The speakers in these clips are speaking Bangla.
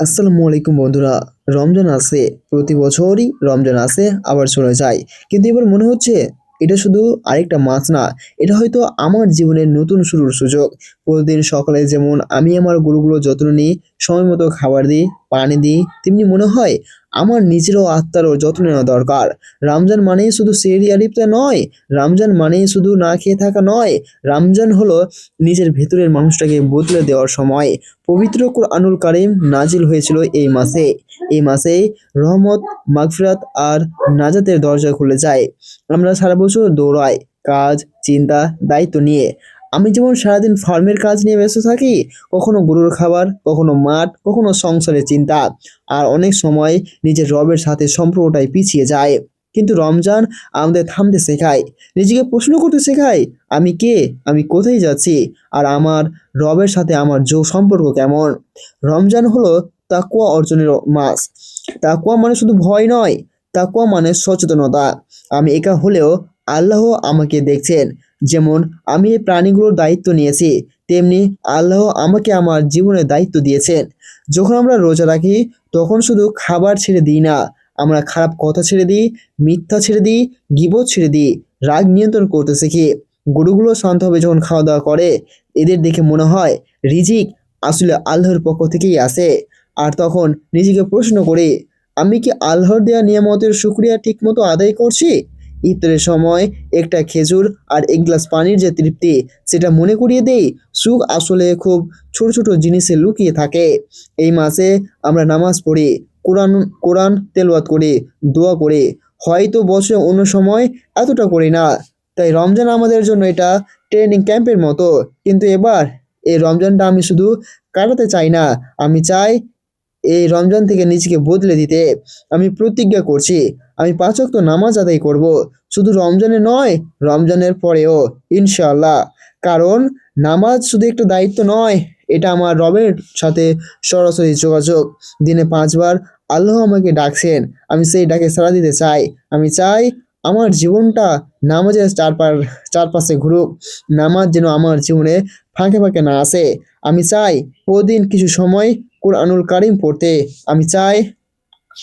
আসসালামু আলাইকুম বন্ধুরা। রমজান আসে প্রতি বছরই রমজান আসে আবার চলে যায়। কিন্তু এবার মনে হচ্ছে এটা শুধু আরেকটা মাস না, এটা হয়তো আমার জীবনের নতুন শুরুর সুযোগ। প্রতিদিন সকালে যেমন আমি আমার গরুগুলো যত্ন নিই, সময় মতো খাবার দিই পানি দিই, তেমনি মনে হয় আমার নিজেরও আত্মারও যত্ন নেওয়া দরকার। রমজান মানেই শুধু সেহরি আলিপ্তা নয়, রমজান মানেই শুধু না খেয়ে থাকা নয়, রমজান হলো নিজের ভেতরের মানুষটাকে বদলে দেওয়ার সময়। পবিত্র কুরআনুল কারিম নাজিল হয়েছিল এই মাসে। এই মাসে রহমত, মাগফিরাত আর নাজাতের দরজা খুলে যায়। আমরা সারা বছর দৌড়াই, কাজ, চিন্তা, দায়িত্ব নিয়ে। আমি যেমন সারাদিন ফার্মের কাজ নিয়ে ব্যস্ত থাকি, কখনো গরুর খাবার, কখনো মাঠ, কখনো সংসারের চিন্তা। আর অনেক সময় নিজের রবের সাথে সম্পর্কটাই পিছিয়ে যায়। কিন্তু রমজান আমাদের থামতে শেখায়, নিজেকে প্রশ্ন করতে শেখায়, আমি কে, আমি কোথায় যাচ্ছি, আর আমার রবের সাথে আমার যোগ সম্পর্ক কেমন? রমজান হলো তাকুয়া অর্জনের মাস। তাকুয়া মানে শুধু ভয় নয় তাকুয়া মানে সচেতনতা। আমি একা হলেও আল্লাহ আমাকে দেখছেন। যেমন, আমি এই প্রাণীগুলোর দায়িত্ব নিয়েছি, তেমনি আল্লাহ আমাকে আমার জীবনের দায়িত্ব দিয়েছেন। যখন আমরা রোজা রাখি, তখন শুধু খাবার ছেড়ে দিই না, আমরা খারাপ কথা ছেড়ে দিই, মিথ্যা ছেড়ে দিই, গিবত ছেড়ে দিই, রাগ নিয়ন্ত্রণ করতে শিখি। গরুগুলো শান্তভাবে যখন খাওয়া দাওয়া করে, এদের দেখে মনে হয় রিজিক আসলে আল্লাহর পক্ষ থেকেই আসে। আর তখন নিজেকে প্রশ্ন করি, আমি কি আল্লাহর দেওয়া নিয়ামতের শুক্রিয়া ঠিকমতো আদায় করছি? ইফতারের সময় একটা খেজুর আর এক গ্লাস পানির যে তৃপ্তি, সেটা মনে করিয়ে দেই, সুখ আসলে খুব ছোট ছোট জিনিসে লুকিয়ে থাকে। এই মাসে আমরা নামাজ পড়ি, কোরআন কোরআন তেলওয়াত করি, দোয়া করি। হয়তো বছরে অন্য সময় এতটা করি না। তাই রমজান আমাদের জন্য এটা ট্রেনিং ক্যাম্পের মতো। কিন্তু এবার এই রমজানটা আমি শুধু কাটাতে চাই না, আমি চাই এই রমজান থেকে নিজেকে বদলে দিতে। আমি প্রতিজ্ঞা করছি আমি পাঁচ ওয়াক্ত নামাজ আদায় করব। শুধু রমজানে নয়, রমজানের পরেও, ইনশাআল্লাহ। কারণ, নামাজ শুধু একটা দায়িত্ব নয়, এটা আমার রবের সাথে সরাসরি যোগাযোগ। দিনে পাঁচবার আল্লাহ আমাকে ডাকছেন, আমি সেই ডাকে সাড়া দিতে চাই। আমি চাই আমার জীবনটা নামাজের চারপার, চারপাশে ঘুরুক। নামাজ যেন আমার জীবনে ফাঁকে ফাঁকে না আসে। আমি চাই প্রতিদিন কিছু সময় কোরআনুল কারিম পড়তে। আমি চাই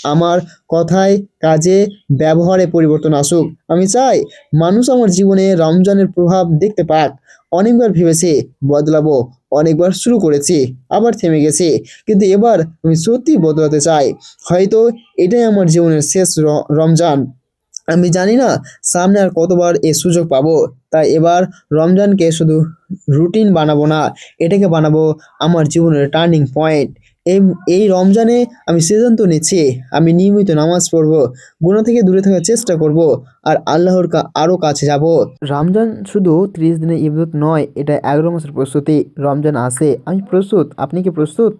আমার কথায় কাজে, ব্যবহারে পরিবর্তন আসুক। আমি চাই মানুষ আমার জীবনে রমজানের প্রভাব দেখতে পাক। অনেকবার ভেবেছে, বদলাবো। অনেকবার শুরু করেছি, আবার থেমে গেছে। কিন্তু এবার আমি সত্যি বদলাতে চাই। হয়তো এটাই আমার জীবনের শেষ রমজান। আমি জানি না সামনে আর কতবার এ সুযোগ পাবো। তাই এবার রমজানকে শুধু রুটিন বানাবো না, এটাকে বানাবো আমার জীবনের টার্নিং পয়েন্ট। এই এই রমজানে আমি সিদ্ধান্ত নিচ্ছি আমি নিয়মিত নামাজ পড়ব গুণা থেকে দূরে থাকার চেষ্টা করব, আর আল্লাহর কা আরও কাছে যাব। রমজান শুধু ত্রিশ দিনের ইবাদত নয়, এটা এগারো মাসের প্রস্তুতি, রমজান আসে আমি প্রস্তুত, আপনি কি প্রস্তুত?